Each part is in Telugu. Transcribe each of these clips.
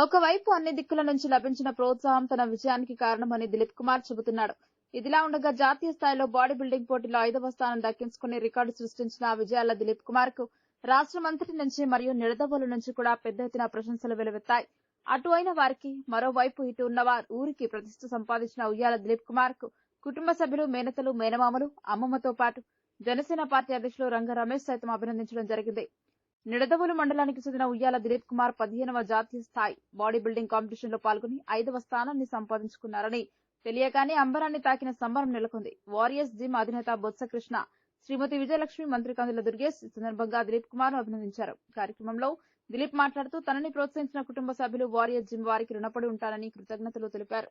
ఒకవైపు అన్ని దిక్కుల నుంచి లభించిన ప్రోత్సాహం తన విజయానికి కారణమని దిలీప్ కుమార్ చెబుతున్నాడు. ఇదిలా ఉండగా జాతీయ స్థాయిలో బాడీ బిల్డింగ్ పోటీలో ఐదవ స్థానం దక్కించుకుని రికార్డు సృష్టించిన ఆ విజయాల దిలీప్ కుమార్కు రాష్ట్రమంతటి నుంచి మరియు నిడదవోలు నుంచి కూడా పెద్ద ఎత్తున ప్రశంసలు వెలువెత్తాయి. అటు అయిన వారికి మరోవైపు ఇటు ఉన్నవారు ఊరికి ప్రతిష్ట సంపాదించిన ఉయ్యాల దిలీప్ కుమార్కు కుటుంబ సభ్యులు మేనతలు మేనమామలు అమ్మమ్మతో పాటు జనసేన పార్టీ అధ్యక్షులు రంగ రమేష్ సైతం అభినందించడం జరిగింది. నిడదవోలు మండలానికి చెందిన ఉయ్యాల దిలీప్ కుమార్ పదిహేనవ జాతీయ స్థాయి బాడీ బిల్డింగ్ కాంపిటీషన్లో పాల్గొని ఐదవ స్థానాన్ని సంపాదించుకున్నారని తెలియగానే అంబరాన్ని తాకిన సంబరం నెలకొంది. వారియర్స్ జిమ్ అధినేత బొత్స కృష్ణ శ్రీమతి విజయలక్ష్మి మంత్రి కందుల దుర్గేష్ ఈ సందర్భంగా దిలీప్ కుమార్ను అభినందించారు. కార్యక్రమంలో దిలీప్ మాట్లాడుతూ తనని ప్రోత్సహించిన కుటుంబ సభ్యులు వారియర్ జిమ్ వారికి రుణపడి ఉంటానని కృతజ్ఞతలు తెలిపారు.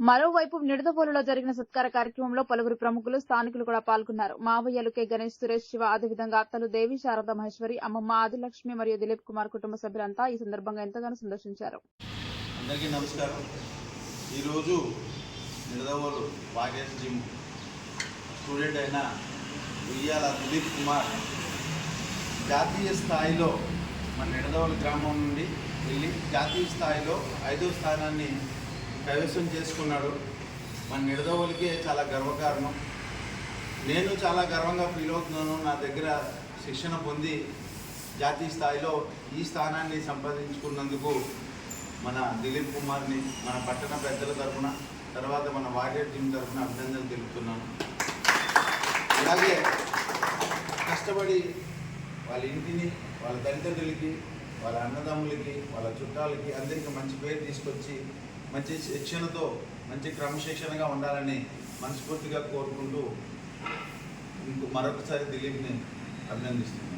మరోవైపు నిడదవోలులో జరిగిన సత్కార కార్యక్రమంలో పలువురు ప్రముఖులు స్థానికులు కూడా పాల్గొన్నారు. మావయ్యలు కె. గణేష్ సురేష్ శివ అదేవిధంగా అత్తలు దేవి శారద మహేశ్వరి అమ్మమ్మ ఆదిలక్ష్మి మరియు దిలీప్ కుమార్ కుటుంబ సభ్యులంతా ఈ సందర్భంగా ఎంతగానో సందర్శించారు. అందరికీ నమస్కారం. ఈరోజు నిడదవోలు వాగేష్ జిమ్ స్టూడెంట్ అయిన ఉయ్యాల దిలీప్ కుమార్ జాతీయ స్థాయిలో మన నిడదవోలు గ్రామం నుండి వెళ్ళి జాతీయ స్థాయిలో ఐదో స్థానాన్ని కైవసం చేసుకున్నాడు. మన నిడదవోలికే చాలా గర్వకారణం. నేను చాలా గర్వంగా ఫీల్ అవుతున్నాను. నా దగ్గర శిక్షణ పొంది జాతీయ స్థాయిలో ఈ స్థానాన్ని సంపాదించుకున్నందుకు మన దిలీప్ కుమార్ని మన పట్టణ పెద్దల తరఫున తర్వాత మన వారియర్ టీం తరఫున అభినందనలు తెలుపుతున్నాను. అలాగే కష్టపడి వాళ్ళ ఇంటిని వాళ్ళ తల్లిదండ్రులకి వాళ్ళ అన్నదమ్ములకి వాళ్ళ చుట్టాలకి అందరికీ మంచి పేరు తీసుకొచ్చి మంచి శిక్షణతో మంచి క్రమశిక్షణగా ఉండాలని మనస్ఫూర్తిగా కోరుకుంటూ ఇంకో మరొకసారి దిలీప్ని అభినందిస్తున్నాను.